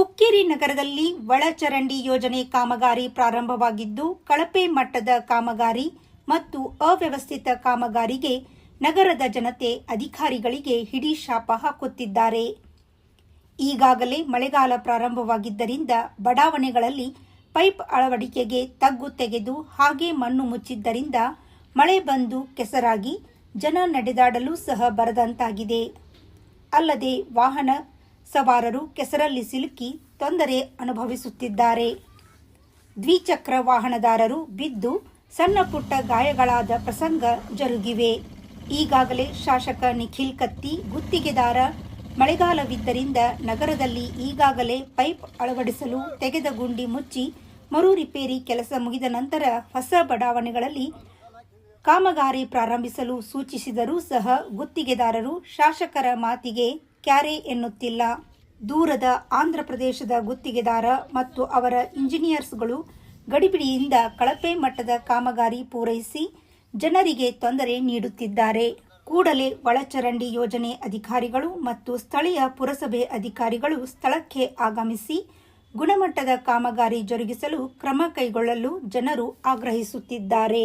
ಹುಕ್ಕೇರಿ ನಗರದಲ್ಲಿ ಒಳಚರಂಡಿ ಯೋಜನೆ ಕಾಮಗಾರಿ ಪ್ರಾರಂಭವಾಗಿದ್ದು, ಕಳಪೆ ಮಟ್ಟದ ಕಾಮಗಾರಿ ಮತ್ತು ಅವ್ಯವಸ್ಥಿತ ಕಾಮಗಾರಿಗೆ ನಗರದ ಜನತೆ ಅಧಿಕಾರಿಗಳಿಗೆ ಹಿಡಿ ಶಾಪ ಹಾಕುತ್ತಿದ್ದಾರೆ. ಈಗಾಗಲೇ ಮಳೆಗಾಲ ಪ್ರಾರಂಭವಾಗಿದ್ದರಿಂದ ಬಡಾವಣೆಗಳಲ್ಲಿ ಪೈಪ್ ಅಳವಡಿಕೆಗೆ ತಗ್ಗು ತೆಗೆದು ಹಾಗೆ ಮಣ್ಣು ಮುಚ್ಚಿದ್ದರಿಂದ ಮಳೆ ಬಂದು ಕೆಸರಾಗಿ ಜನ ನಡೆದಾಡಲು ಸಹ ಬರದಂತಾಗಿದೆ. ಅಲ್ಲದೆ ವಾಹನ ಸವಾರರು ಕೆಸರಲ್ಲಿ ಸಿಲುಕಿ ತೊಂದರೆ ಅನುಭವಿಸುತ್ತಿದ್ದಾರೆ. ದ್ವಿಚಕ್ರ ವಾಹನದಾರರು ಬಿದ್ದು ಸಣ್ಣ ಪುಟ್ಟ ಗಾಯಗಳಾದ ಪ್ರಸಂಗ ಜರುಗಿವೆ. ಈಗಾಗಲೇ ಶಾಸಕ ನಿಖಿಲ್ ಕತ್ತಿ ಗುತ್ತಿಗೆದಾರ. ಮಳೆಗಾಲವಿದ್ದರಿಂದ ನಗರದಲ್ಲಿ ಈಗಾಗಲೇ ಪೈಪ್ ಅಳವಡಿಸಲು ತೆಗೆದ ಗುಂಡಿ ಮುಚ್ಚಿ ಮರು ರಿಪೇರಿ ಕೆಲಸ ಮುಗಿದ ನಂತರ ಹೊಸ ಬಡಾವಣೆಗಳಲ್ಲಿ ಕಾಮಗಾರಿ ಪ್ರಾರಂಭಿಸಲು ಸೂಚಿಸಿದರೂ ಸಹ ಗುತ್ತಿಗೆದಾರರು ಶಾಸಕರ ಮಾತಿಗೆ ಕ್ಯಾರೆ ಎನ್ನುತ್ತಿಲ್ಲ. ದೂರದ ಆಂಧ್ರ ಪ್ರದೇಶದ ಗುತ್ತಿಗೆದಾರ ಮತ್ತು ಅವರ ಇಂಜಿನಿಯರ್ಸ್ಗಳು ಗಡಿಬಿಡಿಯಿಂದ ಕಳಪೆ ಮಟ್ಟದ ಕಾಮಗಾರಿ ಪೂರೈಸಿ ಜನರಿಗೆ ತೊಂದರೆ ನೀಡುತ್ತಿದ್ದಾರೆ. ಕೂಡಲೇ ಒಳಚರಂಡಿ ಯೋಜನೆ ಅಧಿಕಾರಿಗಳು ಮತ್ತು ಸ್ಥಳೀಯ ಪುರಸಭೆ ಅಧಿಕಾರಿಗಳು ಸ್ಥಳಕ್ಕೆ ಆಗಮಿಸಿ ಗುಣಮಟ್ಟದ ಕಾಮಗಾರಿ ಜರುಗಿಸಲು ಕ್ರಮ ಕೈಗೊಳ್ಳಲು ಜನರು ಆಗ್ರಹಿಸುತ್ತಿದ್ದಾರೆ.